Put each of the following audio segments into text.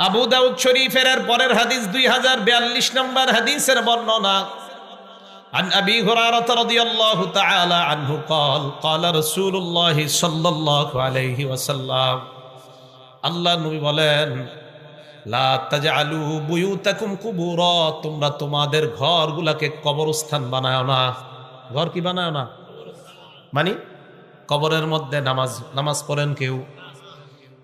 আবু দাউদ শরীফের এর পরের হাদিস দুই হাজার বিয়াল্লিশ নম্বর হাদিসের বর্ণনা عن أبي هريرة رضي الله تعالى عنه قال قال رسول الله صلى الله عليه وسلم আল্লাহ নবী বলেন লা তাজআলু বুয়ুতাকুম কুবুরা তোমরা তোমাদের ঘরগুলাকে কবরস্থান বানায় না ঘর কি বানায় না মানে কবরের মধ্যে নামাজ নামাজ পড়েন কেউ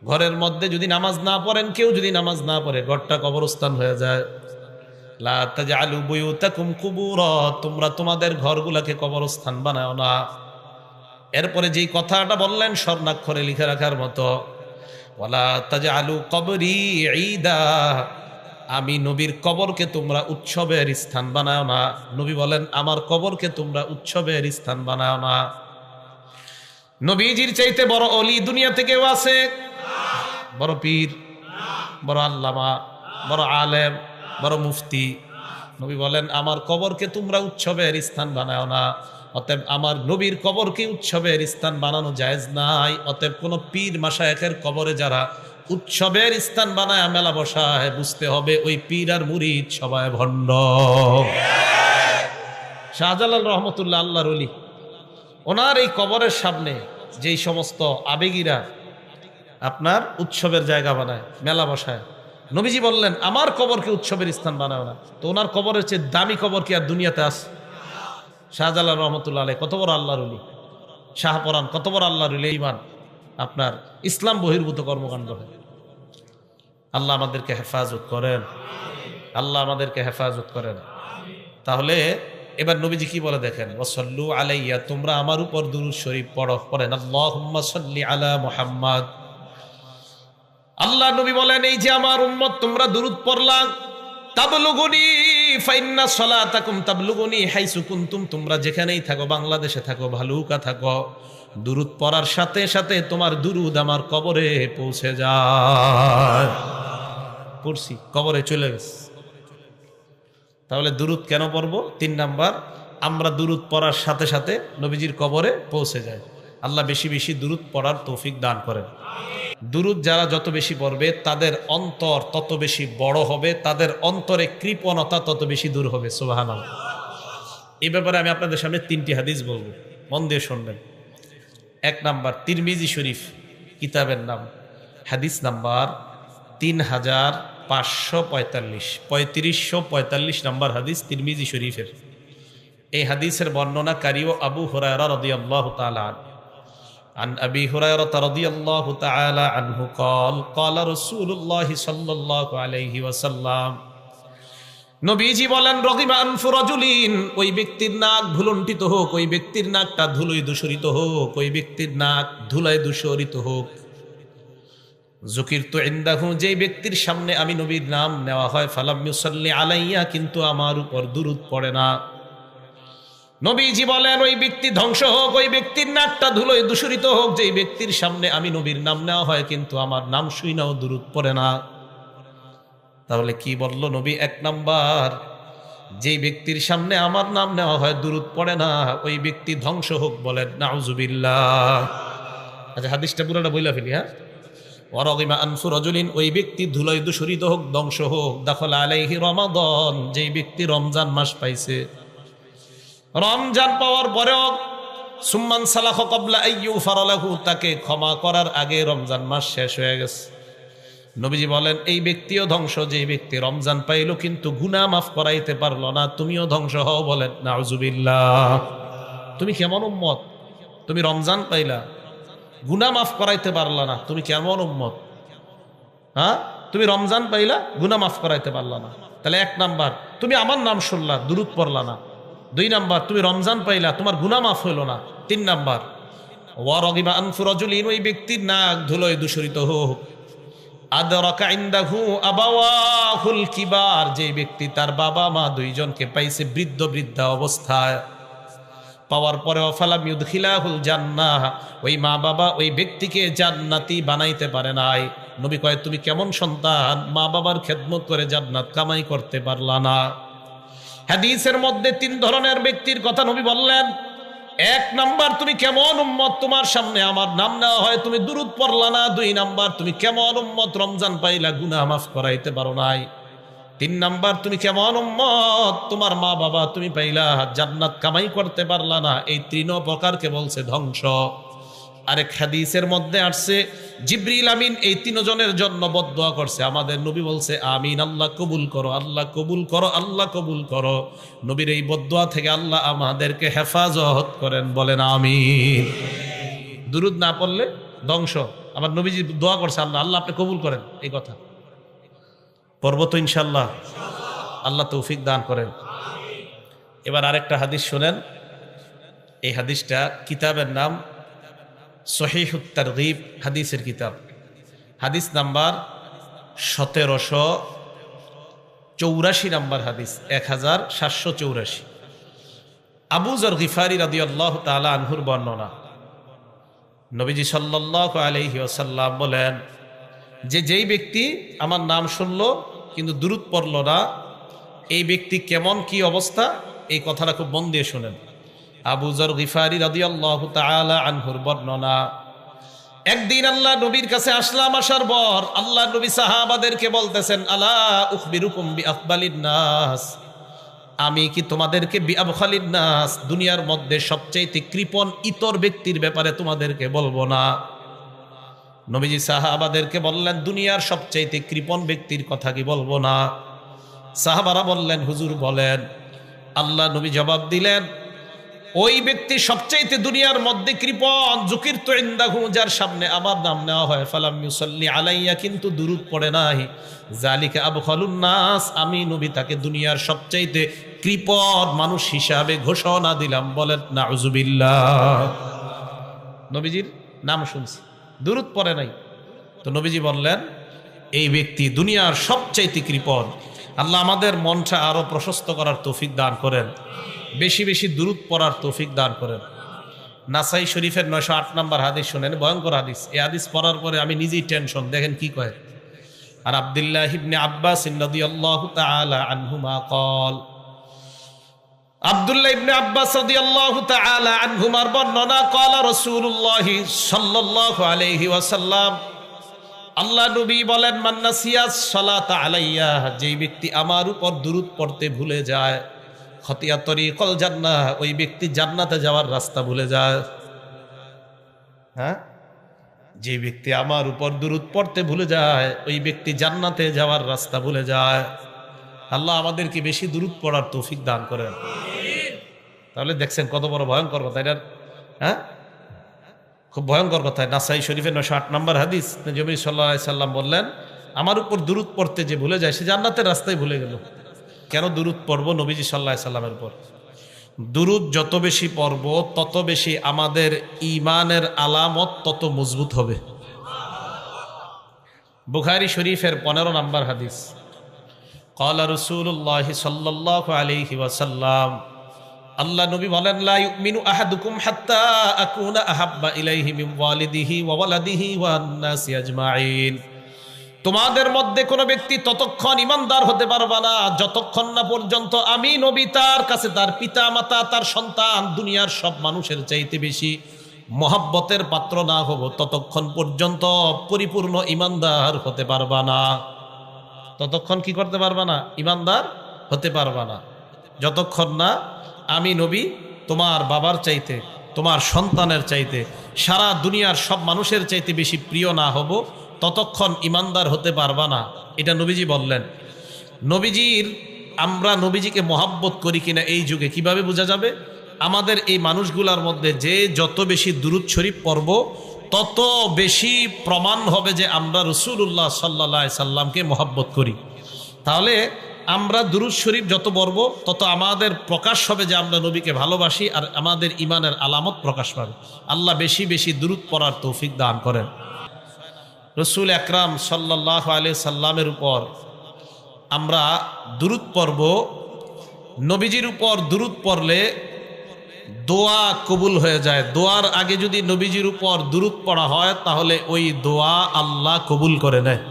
ঘরের মধ্যে যদি নামাজ না পড়েন, কেউ যদি নামাজ না পড়ে, ঘরটা কবরস্থান হয়ে যায়। লা তাজআলু বুয়ুতাকুম কুবুরা, তোমরা তোমাদের ঘরগুলাকে কবরস্থান বানায় না। এরপরে যেই কথাটা বললেন, স্বর্ণাক্ষরে লিখে রাখার মতো, ওয়ালা তাজআলু কবরি ঈদা, আমি নবীর কবরকে তোমরা উৎসবের স্থান বানাও না। নবী বলেন, আমার কবরকে তোমরা উৎসবের স্থান বানাও না। নবীজির চাইতে বড় অলি দুনিয়া থেকেও আছে। বড় পীর, বড় আল্লামা, বড় আলেম, বড় মুফতি। নবী বলেন, আমার কবরকে তোমরা উৎসবের স্থান বানাও না। অতএব আমার নবীর কবরকে উৎসবের স্থান বানানো জায়েজ নাই। অতএব কোন পীর মাসায়েকের কবরে যারা উৎসবের স্থান বানায়, মেলা বসায়, বুঝতে হবে ওই পীর আর মুরিদ সবাই ভণ্ড। শাহজালাল রহমতুল্লাহ আল্লাহর অলি, ওনার এই কবরের সামনে যেই সমস্ত আবেগীরা আপনার উৎসবের জায়গা বানায়, মেলা বসায়। নবীজি বললেন, আমার কবরকে উৎসবের স্থান বানায় না। তো ওনার কবরের চেয়ে দামি কবর কি আর দুনিয়াতে আস শাহজালাল রহমতুল্লাহ আলাই কত বড় আল্লাহর উলি শাহপরান কত বড় আল্লাহর উলি ইমান। আপনার ইসলাম বহির্ভূত কর্মকাণ্ড হয়। আল্লাহ আমাদেরকে হেফাজত করেন। আল্লাহ আমাদেরকে হেফাজত করেন। তাহলে এবার নবীজি কি বলে দেখেন? ওসল্লু আলাইয়া, তোমরা আমার উপর দুরুদ শরীফ পড়ো। পড়েন, আল্লাহুম্মা সাল্লি আলা মুহাম্মাদ। আল্লাহ নবী বলেন, এই যে আমার উম্মত, তোমরা দুরুদ পড়লা। তাবলুগুনি ফাইন্না সলাতাকুম, তাবলুগুনি হাইসু কুনতুম, তোমরা যেখানেই থাকো, বাংলাদেশে থাকো পড়ার সাথে সাথে তোমার দুরুদ আমার কবরে পৌঁছে পড়ছি, কবরে চলে গেছে। তাহলে দুরুদ কেন পড়ব? তিন নাম্বার, আমরা দুরুদ পড়ার সাথে সাথে নবীজির কবরে পৌঁছে যায় আল্লাহ বেশি বেশি দুরুদ পড়ার তৌফিক দান করেন। দুরুদ যারা যত বেশি পড়বে, তাদের অন্তর তত বেশি বড় হবে, তাদের অন্তরে কৃপণতা তত বেশি দূর হবে সোহান এই ব্যাপারে আমি আপনাদের সামনে তিনটি হাদিস বলব। মন দিয়ে শুনবেন। এক নাম্বার, তিরমিজি শরীফ, কিতাবের নাম। হাদিস নাম্বার তিন হাজার পাঁচশো পঁয়তাল্লিশ। পঁয়ত্রিশশো পঁয়তাল্লিশ নাম্বার হাদিস তিরমিজি শরীফের। এই হাদিসের বর্ণনাকারীও আবু হুরায়রা রাদিয়াল্লাহু আনহু। عن أبي هريرة رضي الله تعالى عنه قال قال رسول الله صلى الله عليه وسلم নবীজি বলেন রগিমা আনফু রাজুলিন ওই ব্যক্তির নাক ভুলন্টিত হোক ওই ব্যক্তির নাকটা ধুলোয় দূষরিত হোক ওই ব্যক্তির নাক ধুলায় দূষরিত হোক জকির তো ইন্দাহু যেই ব্যক্তির সামনে আমি নবীর নাম নেওয়া হয় ফালাম ইউসাল্লি আলাইয়া কিন্তু আমার উপর দুরুদ পড়ে না নবীজি বলেন, ওই ব্যক্তি ধ্বংস হোক, ওই ব্যক্তির নাকটা ধুলোয় দূষরিত হোক, যেই ব্যক্তির সামনে আমি নবীর নাম নেওয়া হয়, কিন্তু আমার নাম শুই নাও দূরত পড়ে না। তাহলে কি বলল নবী? এক নাম্বার, যেই ব্যক্তির সামনে আমার নাম নেওয়া হয় দূরত পড়ে না, ওই ব্যক্তি ধ্বংস হোক বলেন, নাউজুবিল্লাহ। আচ্ছা হাদিসটা পুরোটা বইলা ফেলি হ্যাঁ? ওয়ারগিমা আনফু রজুলিন, ওই ব্যক্তি ধুলোয় দূষরিত হোক, ধ্বংস হোক, দখল আলাইহি রমাদন, যেই ব্যক্তি রমজান মাস পাইছে। রমজান পাওয়ার পরেও সুম্মান সালাহ কবলা আইয়ু ফারালাহু তাকে ক্ষমা করার আগে রমজান মাস শেষ হয়ে গেছে। নবীজি বলেন, এই ব্যক্তিও ধ্বংস, যে ব্যক্তি রমজান পাইল কিন্তু গুনাহ মাফ করাইতে পারল না, তুমিও ধ্বংস হও বলেন। নাউজুবিল্লাহ। তুমি কেমন উম্মত? তুমি রমজান পাইলা, গুনাহ মাফ করাইতে পারলা না, তুমি কেমন উম্মত? হ্যাঁ? তুমি রমজান পাইলা, গুনাহ মাফ করাইতে পারলা না। তাহলে এক নাম্বার, তুমি আমার নাম শুনলা, দুরুদ পড়লা না। দুই নাম্বার, তুমি রমজান পাইলা, তোমার গুনা মাফ হইল না। তিন নাম্বার ওয়ারগিমা আনফু রাজুলিন, ওই ব্যক্তির নাক ধুলোয় দূষরিত হোক কিবার, যে ব্যক্তি তার বাবা মা দুইজনকে পাইছে বৃদ্ধ বৃদ্ধা অবস্থায়। পাওয়ার পরে অফালাম ইউদখিলাহুল জান্নাহ, ওই মা বাবা ওই ব্যক্তিকে জান্নাতি বানাইতে পারে নাই। নবী কয়, তুমি কেমন সন্তান? মা বাবার খেদমত করে জান্নাত কামাই করতে পারলা না। হাদিসের মধ্যে তিন ধরনের ব্যক্তির কথা নবী বললেন। এক নাম্বার, তুমি কেমন উম্মত তোমার সামনে? আমার নাম নেওয়া হয়, তুমি দূরত পড়লা না? দুই নাম্বার, তুমি কেমন উম্মত রমজান পাইলা? গুনাহ মাফ করাইতে পারো নাই। তিন নাম্বার, তুমি কেমন উম্মত তোমার মা বাবা তুমি পাইলা? জান্নাত কামাই করতে পারলা না। এই তৃণ প্রকারকে বলছে ধ্বংস। আরেক হাদিসের মধ্যে আসছে, জিব্রিল আমিন এই তিনজনের জন্য বদদোয়া করছে। আমাদের নবী বলছে, আমিন, আল্লাহ কবুল করো, আল্লাহ কবুল করো, আল্লাহ কবুল করো। নবীর এই বদদোয়া থেকে আল্লাহ আমাদেরকে হেফাজত করেন, বলেন, আমিন। দুরুদ না পড়লে ধ্বংস। আমার নবীজি দোয়া করছে, আল্লাহ আল্লাহ আপনি কবুল করেন। এই কথা। পর্ব তো ইনশাল্লাহ আল্লাহ তৌফিক দান করেন। এবার আরেকটা হাদিস শোনেন। এই হাদিসটা কিতাবের নাম সহিহ তারগিব, হাদিসের কিতাব। হাদিস নাম্বার সতেরোশো চৌরাশি নাম্বার হাদিস এক হাজার সাতশো চৌরাশি। আবুজর গিফারি রাদি আল্লাহ তালা আনহুর বর্ণনা। নবীজি সাল্লাহ আলহি আসাল্লাম বলেন, যে যেই ব্যক্তি আমার নাম শুনল কিন্তু দূরত পড়ল না, এই ব্যক্তি কেমন কি অবস্থা? এই কথাটা খুব মন দিয়ে শোনেন। আবু জর গিফারি রাদি আল্লাহ তালা আনহুর বর্ণনা, একদিন আল্লাহ নবীর কাছে আসলাম, আসার পর আল্লাহ নবী সাহাবাদেরকে বলতেছেন, আলা উখবিরুকুম বি আফবালিন নাস, আমি কি তোমাদেরকে বি নাস, দুনিয়ার মধ্যে সবচেয়ে কৃপণ ইতর ব্যক্তির ব্যাপারে তোমাদেরকে বলব না? নবীজি সাহাবাদেরকে বললেন, দুনিয়ার সবচাইতে কৃপণ ব্যক্তির কথা কি বলব না? সাহাবারা বললেন, হুজুর বলেন। আল্লাহ নবী জবাব দিলেন ওই ব্যক্তি সবচাইতে দুনিয়ার মধ্যে কৃপণ জুকির তো ইন্দাহু, যার সামনে আমার নাম নেওয়া হয়। ফালাম ইউসাল্লি আলাইয়া, কিন্তু দুরুদ পড়ে নাই। জালিকা আবু নাস, আমি নবী তাকে দুনিয়ার সবচাইতে কৃপণ মানুষ হিসাবে ঘোষণা দিলাম। বলেন, নাউজুবিল্লাহ। নবীজির নাম শুনছি। দূরত পড়ে নাই। তো নবীজি বললেন, এই ব্যক্তি দুনিয়ার সবচাইতে কৃপণ। আল্লাহ আমাদের মনটা আরও প্রশস্ত করার তৌফিক দান করেন। বেশি বেশি দূরত পড়ার তৌফিক দান করেন। নাসাই শরীফের নয়শো আট নম্বর হাদিস শোনেন, ভয়ঙ্কর হাদিস। এই হাদিস পড়ার পরে আমি নিজেই টেনশন দেখেন কি কয়। আর আবদুল্লাহ ইবনে আব্বাস আনহুমা কল আব্দুল্লাহ ইবনে আব্বাস রাদিয়াল্লাহু তাআলা আনহুমার বর্ণনা, ক্বালা রাসূলুল্লাহ সাল্লাল্লাহু আলাইহি ওয়াসাল্লাম, আল্লাহ নবী বলেন মান্নাসিয়াস সালাতা আলাইয়া যেই ব্যক্তি আমার উপর দুরূদ পড়তে ভুলে যায় খতিয়া তরিকল জান্নাহ, ওই ব্যক্তি জান্নাতে যাওয়ার রাস্তা ভুলে যায়। হ্যাঁ? যে ব্যক্তি আমার উপর দুরূদ পড়তে ভুলে যায়, ওই ব্যক্তি জান্নাতে যাওয়ার রাস্তা ভুলে যায়। আল্লাহ আমাদেরকে বেশি দূরত পড়ার তৌফিক দান করেন। তাহলে দেখছেন কত বড় ভয়ঙ্কর কথা, এটা হ্যাঁ? খুব ভয়ঙ্কর কথা নাসাই শরীফের নশো আট নম্বর হাদিস। জমি সাল্লাহ সাল্লাম বললেন, আমার উপর দূরত পড়তে যে ভুলে যায়, সে জান্নাতের রাস্তায় ভুলে গেল। কেন দুরুদ পড়ব নবীজি সাল্লাহ সাল্লামের পর দুরুদ যত বেশি পর্ব তত বেশি আমাদের ইমানের আলামত তত মজবুত হবে। বুখারি শরীফের পনেরো নম্বর হাদিস। কলা রসুল্লাহ সাল্লাহ আলহি ওয়াসাল্লাম, আল্লাহ নবী বলেন, লা ইউমিনু আহাদুকুম হাত্তা আকুনা আহাব্বা ইলাইহি মিন ওয়ালিদিহি ওয়া ওয়ালাদিহি ওয়ান নাসি আজমাইন। তোমাদের মধ্যে কোনো ব্যক্তি ততক্ষণ ইমানদার হতে পারবে না। যতক্ষণ না পর্যন্ত আমি নবী, তার কাছে তার পিতা মাতা তার সন্তান, দুনিয়ার সব মানুষের চাইতে বেশি মহাব্বতের পাত্র না হব, ততক্ষণ পর্যন্ত পরিপূর্ণ ইমানদার হতে পারবা না। ততক্ষণ কি করতে পারবা না? ইমানদার হতে পারবা না। যতক্ষণ না আমি নবী, তোমার বাবার চাইতে, তোমার সন্তানের চাইতে, সারা দুনিয়ার সব মানুষের চাইতে বেশি প্রিয় না হব ততক্ষণ ইমানদার হতে পারবা না। এটা নবীজি বললেন। নবীজির, আমরা নবীজিকে মহাব্বত করি কিনা এই যুগে কীভাবে বোঝা যাবে? আমাদের এই মানুষগুলার মধ্যে যে যত বেশি দুরুদ শরীফ পর্ব তত বেশি প্রমাণ হবে যে আমরা রসুল্লাহ সাল্লা সাল্লামকে মহাব্বত করি। তাহলে আমরা দুরুদ শরীফ যত বর্ব তত আমাদের প্রকাশ হবে যে আমরা নবীকে ভালোবাসি আর আমাদের ইমানের আলামত প্রকাশ পাবে। আল্লাহ বেশি বেশি দুরুদ পড়ার তৌফিক দান করেন। রসুল একরাম সাল্লাহ আলি সাল্লামের উপর আমরা দুরুদ পর্ব নবীজির উপর দুরুদ পড়লে দোয়া কবুল হয়ে যায়। দোয়ার আগে যদি নবীজির উপর দুরুদ পড়া হয়, তাহলে ওই দোয়া আল্লাহ কবুল করে নেয়।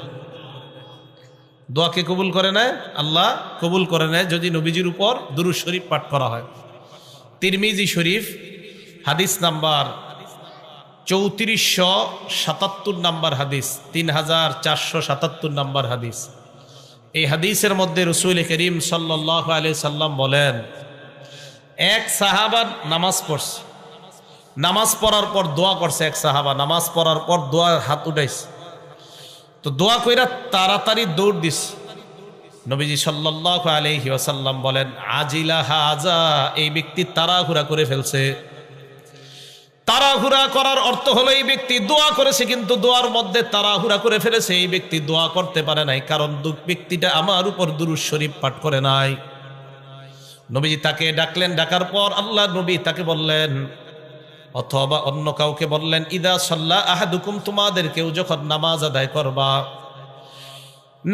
দোয়াকে কবুল করে নেয়? আল্লাহ কবুল করে নেয় যদি নবীজির উপর দুরুদ শরীফ পাঠ করা হয়। তিরমিজি শরীফ, হাদিস নাম্বার চৌত্রিশশো সাতাত্তর নাম্বার হাদিস তিন হাজার চারশো সাতাত্তর নাম্বার হাদিস। এই হাদিসের মধ্যে রসুল করিম সাল্লাহ আলি সাল্লাম বলেন, এক সাহাবার নামাজ পড়ছে। নামাজ পড়ার পর দোয়া করছে এক সাহাবা, নামাজ পড়ার পর দোয়া হাত উঠাইছে। তো দোয়া কইরা তাড়াতাড়ি দৌড় দিস নবীজি সাল্লাহ আলহি ওয়াসাল্লাম বলেন, আজিলা হাজা, এই ব্যক্তি তাড়াহুড়া করে ফেলছে। তাড়াহুড়া করার অর্থ হলো এই ব্যক্তি দোয়া করেছে, কিন্তু দোয়ার মধ্যে তাড়াহুড়া করে ফেলেছে, এই ব্যক্তি দোয়া করতে পারে নাই, কারণ ব্যক্তিটা আমার উপর দুরুজ শরীফ পাঠ করে নাই। নবীজি তাকে ডাকলেন, ডাকার পর আল্লাহ নবী তাকে বললেন, অথবা অন্য কাউকে বললেন, ইদা সাল্লাহ আহাদুকুম, তোমাদের কেউ যখন নামাজ আদায় করবা,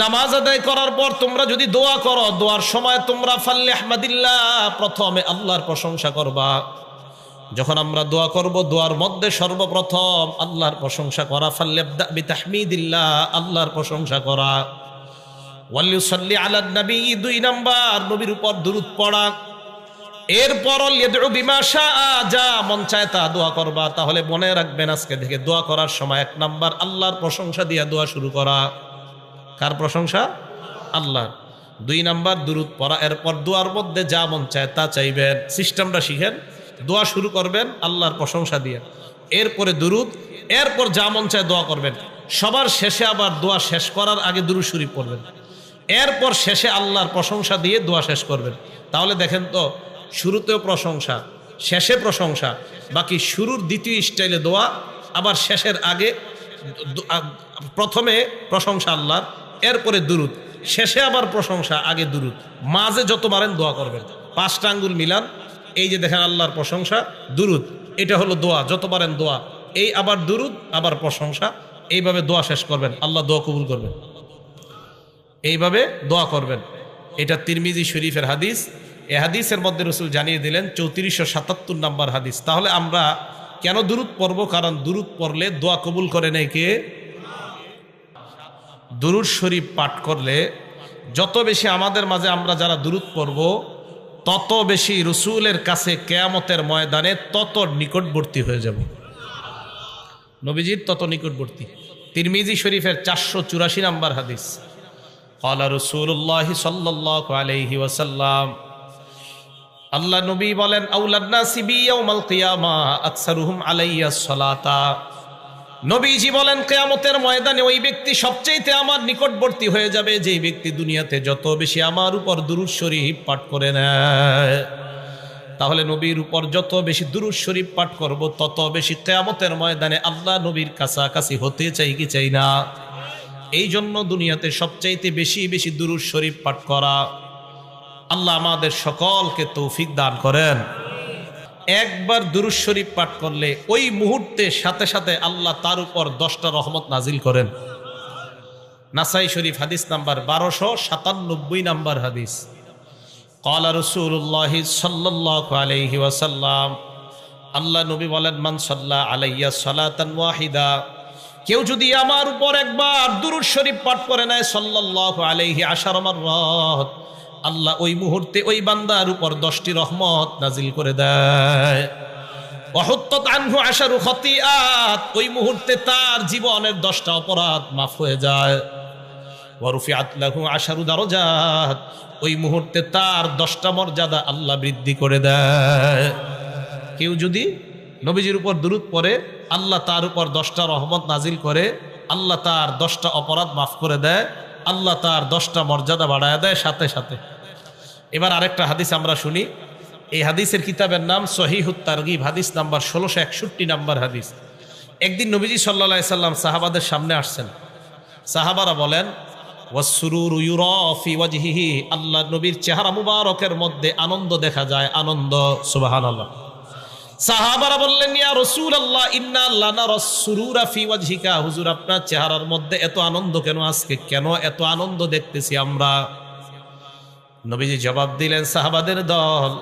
নামাজ আদায় করার পর তোমরা যদি দোয়া করো, দোয়ার সময় তোমরা ফাল্লে আহমাদিল্লাহ, প্রথমে আল্লাহর প্রশংসা করবা। যখন আমরা দোয়া করব, দোয়ার মধ্যে সর্বপ্রথম আল্লাহর প্রশংসা করা ফাল্লে তাহমিদিল্লাহ আল্লাহর প্রশংসা করা। ওয়াল্লিউসাল্লি আলা নবী, দুই নাম্বার, নবীর উপর দুরুদ পড়া। এরপর যা মন চায় তা দোয়া করবা। তাহলে মনে রাখবেন আজকে থেকে দোয়া করার সময় এক নাম্বার, আল্লাহর প্রশংসা দিয়ে দোয়া শুরু করা। কার প্রশংসা? আল্লাহ দুই নাম্বার, দুরুদ পড়া। এরপর দোয়ার মধ্যে যা মন চায় তা চাইবেন। সিস্টেমটা শিখেন। দোয়া শুরু করবেন, আল্লাহর প্রশংসা দিয়ে। এরপরে দুরুদ, এরপর যা মন চায় দোয়া করবেন। সবার শেষে আবার দোয়া শেষ করার আগে দুরুদ শরীফ পড়বেন। এরপর শেষে আল্লাহর প্রশংসা দিয়ে দোয়া শেষ করবেন। তাহলে দেখেন তো, শুরুতেও প্রশংসা, শেষে প্রশংসা, বাকি শুরুর দ্বিতীয় স্টাইলে দোয়া, আবার শেষের আগে প্রথমে প্রশংসা আল্লাহর, এরপরে দুরুদ। শেষে আবার প্রশংসা, আগে দুরুদ। মাঝে যত মারেন দোয়া করবেন। পাঁচটা আঙ্গুল মিলান এই যে দেখেন আল্লাহর প্রশংসা, দুরুদ, এটা হলো দোয়া যত পারেন দোয়া। এই আবার দুরুদ, আবার প্রশংসা, এইভাবে দোয়া শেষ করবেন, আল্লাহ দোয়া কবুল করবেন। এইভাবে দোয়া করবেন। এটা তিরমিজি শরীফের হাদিস। এ হাদিসের মধ্যে রসুল জানিয়ে দিলেন, চৌত্রিশশো সাতাত্তর নাম্বার হাদিস। তাহলে আমরা কেন দূরত পড়ব? কারণ দূরত পড়লে দোয়া কবুল করে নেই কে? দুরুদ শরীফ পাঠ করলে যত বেশি আমাদের মাঝে আমরা যারা দূরত পড়ব তত বেশি রসুলের কাছে কেয়ামতের ময়দানে তত নিকটবর্তী হয়ে যাব। নবীজির তত নিকটবর্তী। তিরমিজি শরীফের চারশো চুরাশি নাম্বার হাদিস। কলা রসুল্লাহ সাল্লি ওসাল্লাম ওয়াসাল্লাম, আল্লাহ নবী বলেন আউলান্না সিবিউ মালকিয়ামা আকসারুহুম আলাইয়া সলাতা। নবীজি বলেন, কিয়ামতের ময়দানে ওই ব্যক্তি সবচেয়েতে আমার নিকটবর্তী হয়ে যাবে যেই ব্যক্তি দুনিয়াতে যত বেশি আমার উপর দুরূদ শরীফ পাঠ করে নেয়। তাহলে নবীর উপর যত বেশি দুরূদ শরীফ পাঠ করব, তত বেশি কিয়ামতের ময়দানে আল্লাহ নবীর কাছাকাছি হতে চাই কি চাই না। এই জন্য দুনিয়াতে সবচাইতে বেশি বেশি দুরুদ শরীফ পাঠ করা আল্লাহ আমাদের সকলকে তৌফিক দান করেন। একবার দুরুজ শরীফ পাঠ করলে ওই মুহূর্তে সাথে সাথে আল্লাহ তার উপর দশটা রহমত নাজিল করেন। নাসাই শরীফ হাদিস নাম্বার বারোশো সাতানব্বই নাম্বার হাদিস। কলা রসুল্লাহ সাল্লাহ ওয়াসাল্লাম, আল্লাহ নবী বলেন মানসাল্লাহ আলাইয়া সালাতিদা ওয়াহিদা। কেউ যদি আমার উপর একবার দুরুস শরীফ পাঠ করে নেয় সাল্লাহ আলাইহি আসার আমার রথ আল্লাহ ওই মুহূর্তে ওই বান্দার উপর দশটি রহমত নাজিল করে দেয়। আশারু খতিআত ওই মুহূর্তে তার জীবনের দশটা অপরাধ মাফ হয়ে যায়। আশারু ওই মুহূর্তে তার দশটা মর্যাদা আল্লাহ বৃদ্ধি করে দেয়। কেউ যদি নবীজির উপর দুরুদ পরে আল্লাহ তার উপর দশটা রহমত নাজিল করে, আল্লাহ তার দশটা অপরাধ মাফ করে দেয়। আল্লাহ তার দশটা মর্যাদা বাড়ায় দেয় সাথে সাথে। এবার আরেকটা হাদিস আমরা শুনি। এই হাদিসের কিতাবের নাম সহিহুত তারগিব, হাদিস নাম্বার ষোলোশো একষট্টি নাম্বার হাদিস। একদিন নবীজি সাল্লা সাল্লাম সাহাবাদের সামনে আসছেন। সাহাবারা বলেন আল্লাহ নবীর চেহারা মুবারকের মধ্যে আনন্দ দেখা যায়, আনন্দ, সুবহানাল্লাহ। সাহাবারা বললেন, ইয়া রসুল আল্লাহ ইন্না আল্লাহ না রসুরুরা ফি ওয়াজহিকা। হুজুর, আপনার চেহারার মধ্যে এত আনন্দ কেন আজকে? কেন এত আনন্দ দেখতেছি আমরা? নবীজি জবাব দিলেন, সাহাবাদের দল,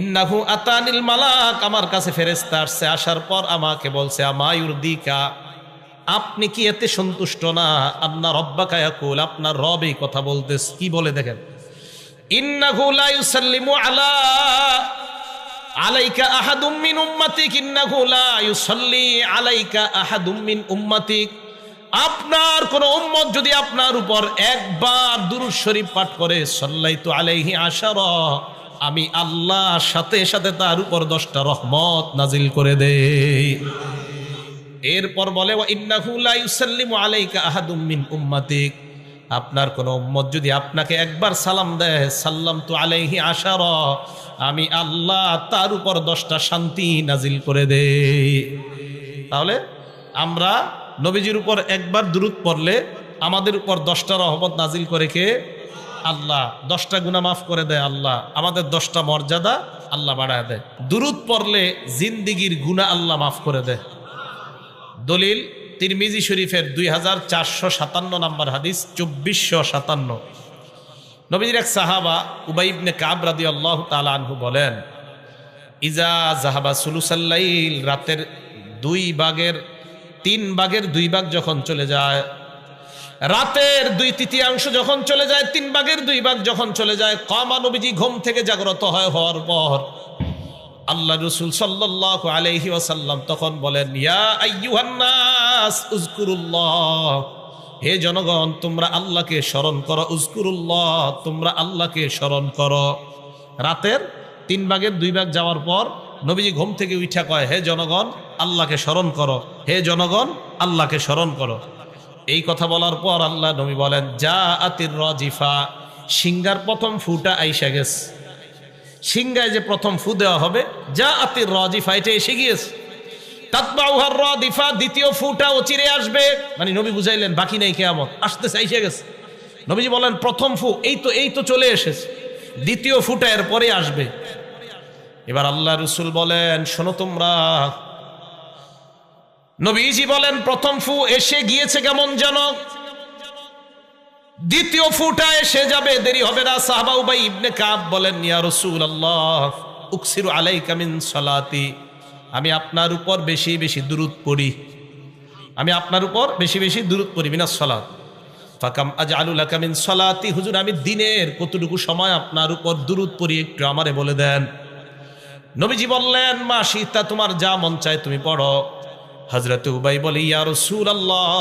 ইন্নাহু আতানিল মালাক। আমার কাছে ফেরেস্তা আসছে, আসার পর আমাকে বলছে আমায়ুর দিকা আপনি কি এতে সন্তুষ্ট না? আপনার রব্বা কায়াকুল আপনার রব কথা বলতে কি বলে দেখেন, ইন্নাহু লা ইউসাল্লিমু আলা আলাইকা আহাদুম মিন উম্মাতিক, ইন্নাহু লা ইউসাল্লি আলাইকা আহাদুম মিন উম্মাতিক। আপনার কোন উম্মত যদি আপনার উপর একবার দুরূদ শরীফ পাঠ করে, সাল্লাইতু আলাইহি আশারা, আমি আল্লাহ সাথে সাথে তার উপর দশটা রহমত নাজিল করে দেই। এরপর বলে, "ওয়া ইন্নাহু লা ইউসাল্লিমু আলাইকা আহাদুম মিন উম্মাতিক। আপনার কোন উম্মত যদি আপনাকে একবার সালাম দেয় সাল্লাম তো আলাইহি আশার, আমি আল্লাহ তার উপর দশটা শান্তি নাজিল করে দেই। তাহলে আমরা নবীজির উপর একবার দূরত পড়লে আমাদের উপর দশটা রহমত নাজিল করে কে? আল্লাহ। দশটা গুণা মাফ করে দেয় আল্লাহ। আমাদের দশটা মর্যাদা আল্লাহ বাড়ায় দেয়। দূরত পড়লে জিন্দিগির গুণা আল্লাহ মাফ করে দেয়। দলিল তিরমিজি শরীফের দুই হাজার চারশো সাতান্ন নম্বর হাদিস, চব্বিশশো সাতান্ন। নবীর এক সাহাবা উবাইবনে কাব রাদি আল্লাহ তালানহু বলেন, ইজা জাহাবা সুলুসাল্লাইল রাতের দুই ভাগের তিন ভাগের দুই ভাগ যখন চলে যায়, রাতের দুই তৃতীয়াংশ যখন চলে যায়, তিন ভাগের দুই ভাগ যখন চলে যায়, কমা নবীজি ঘুম থেকে জাগ্রত হয় হওয়ার পর আল্লাহ রসুল সাল্লাহ আলহি ওয়াসাল্লাম তখন বলেন, ইয়া হে জনগণ, তোমরা আল্লাহকে স্মরণ করো। উজকুরুল্লাহ, তোমরা আল্লাহকে স্মরণ করো। রাতের তিন ভাগের দুই ভাগ যাওয়ার পর নবীজি ঘুম থেকে উঠা কয়, হে জনগণ, আল্লাহকে স্মরণ করো। হে জনগণ, আল্লাহকে স্মরণ করো। এই কথা বলার পর আল্লাহ নবী বলেন, যা আতির রজিফা সিঙ্গার প্রথম ফুটা আইসা গেছে। সিংগায় যে প্রথম ফু দেওয়া হবে, যা আতির রজিফা এটা এসে গিয়েছে। তাতবাউহার দ্বিতীয় ফুটা ও চিরে আসবে। মানে নবী বুঝাইলেন, বাকি নেই প্রথম ফু, এই তো এই তো চলে এসেছে। দ্বিতীয় ফুটা এর পরে আসবে। এবার আল্লাহ রসুল বলেন, শোনো তোমরা। নবীজি বলেন, প্রথম ফু এসে গিয়েছে কেমন যেন? দ্বিতীয় ফুটা এসে যাবে, দেরি হবে না। সাহাবা উবাই ইবনে কাব বলেন, ইয়া রসুল আল্লাহ উকসিরু আলাইকা মিন সালাতি। আমি আপনার উপর বেশি বেশি দূরত পড়ি। আমি আপনার উপর বেশি বেশি দূরত পড়ি মিনা সালাত। ফাকাম আজ আলুল কামিন সলাতি, হুজুর, আমি দিনের কতটুকু সময় আপনার উপর দূরত পড়ি, একটু আমারে বলে দেন। নবীজি বললেন মা সীতা তোমার যা মন চায় তুমি পড়ো। হজরত উবাই বলে, ইয়া রসুল আল্লাহ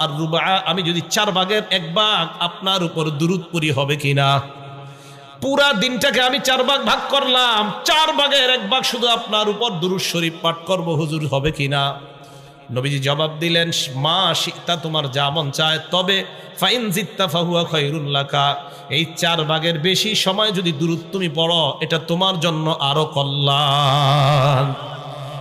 আর রুবা আমি যদি চার ভাগের এক ভাগ আপনার উপর দূরত পড়ি, হবে কিনা? পুরা দিনটাকে আমি চার ভাগ ভাগ করলাম। চার ভাগের এক ভাগ শুধু আপনার উপর দুরুদ শরীফ পাঠ করব, হুজুর, হবে কিনা নবীজি জবাব দিলেন, মা সীতা তোমার যা মন চায়, তবে ফাইন জিত্তা ফাহুয়া খৈরুল্লাকা এই চার ভাগের বেশি সময় যদি দূরত তুমি পড়ো, এটা তোমার জন্য আরও কল্যাণ।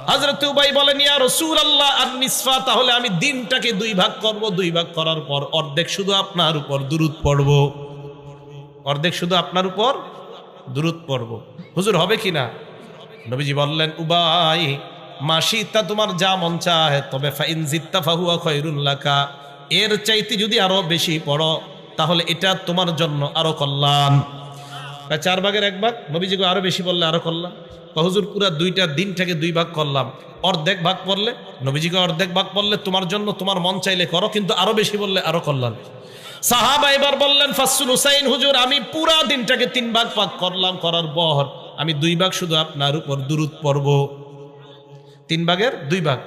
হজরত উবাই বলেন, ইয়া রসুল আল্লাহ আর নিসফা, তাহলে আমি দিনটাকে দুই ভাগ করব। দুই ভাগ করার পর অর্ধেক শুধু আপনার উপর দূরত পড়ব। অর্ধেক শুধু আপনার উপর দূরত পড়ব। হুজুর, হবে কি না? নবীজি বললেন, উবাই মাসি তা তোমার যা মন চায়, তবে ফাইন জিত্তা ফাহুয়া এর চাইতে যদি আরও বেশি পড়ো, তাহলে এটা তোমার জন্য আরও কল্যাণ। চার ভাগের এক ভাগ? নবীজিকে আরও বেশি বললে আরও কল্যাণ। হুজুর, পুরা দুইটা দিন দিনটাকে দুই ভাগ করলাম। অর্ধেক ভাগ পড়লে, নবীজিকে অর্ধেক ভাগ পড়লে তোমার জন্য তোমার মন চাইলে করো, কিন্তু আরও বেশি বললে আরও কল্যাণ। সাহাবা এবার বললেন ফাসুল হুসাইন হুজুর, আমি পুরা দিনটাকে তিন ভাগ ভাগ করলাম, করার পর আমি দুই ভাগ শুধু আপনার উপর দূরত পড়ব। তিন ভাগের দুই ভাগ।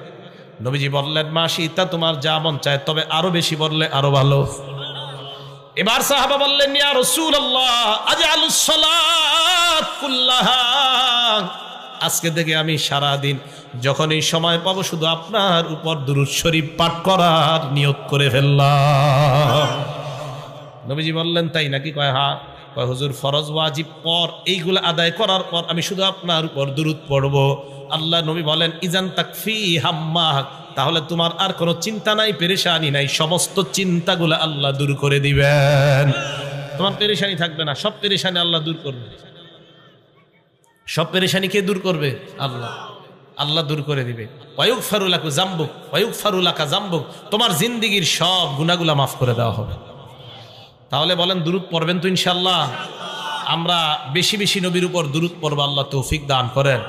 নবীজি বললেন মা সীতা তোমার যা মন চায়, তবে আরও বেশি বললে আরও ভালো। এবার সাহাবা বললেন আজকে থেকে আমি সারা দিন যখন এই সময় পাবো, শুধু আপনার উপর দুরুদ শরীফ পাঠ করার নিয়োগ করে ফেললাম। নবীজি বললেন, তাই নাকি? কয়, হা। কয়, হুজুর, ফরজ ওয়াজিব পর, এইগুলো আদায় করার পর আমি শুধু আপনার উপর দুরুদ পড়ব। আল্লাহ নবী বলেন, ইজান তাকফি হাম্মা তাহলে তোমার আর কোনো চিন্তা নাই, পেরেশানি নাই, সমস্ত চিন্তাগুলো আল্লাহ দূর করে দিবেন। তোমার পেরেশানি থাকবে না, সব পেরেশানি আল্লাহ দূর করবে। সব পেরেশানি কে দূর করবে? আল্লাহ। আল্লাহ দূর করে দিবে। ওয়ুক ফারুলাকু জাম্বুক ওয়ুক ফারুলাকা জাম্বুক তোমার জিন্দিগির সব গুণাগুলা মাফ করে দেওয়া হবে। তাহলে বলেন দূরত পড়বেন তো ইনশাল্লাহ আমরা বেশি বেশি নবীর উপর দূরত পড়ব, আল্লাহ তৌফিক দান করেন।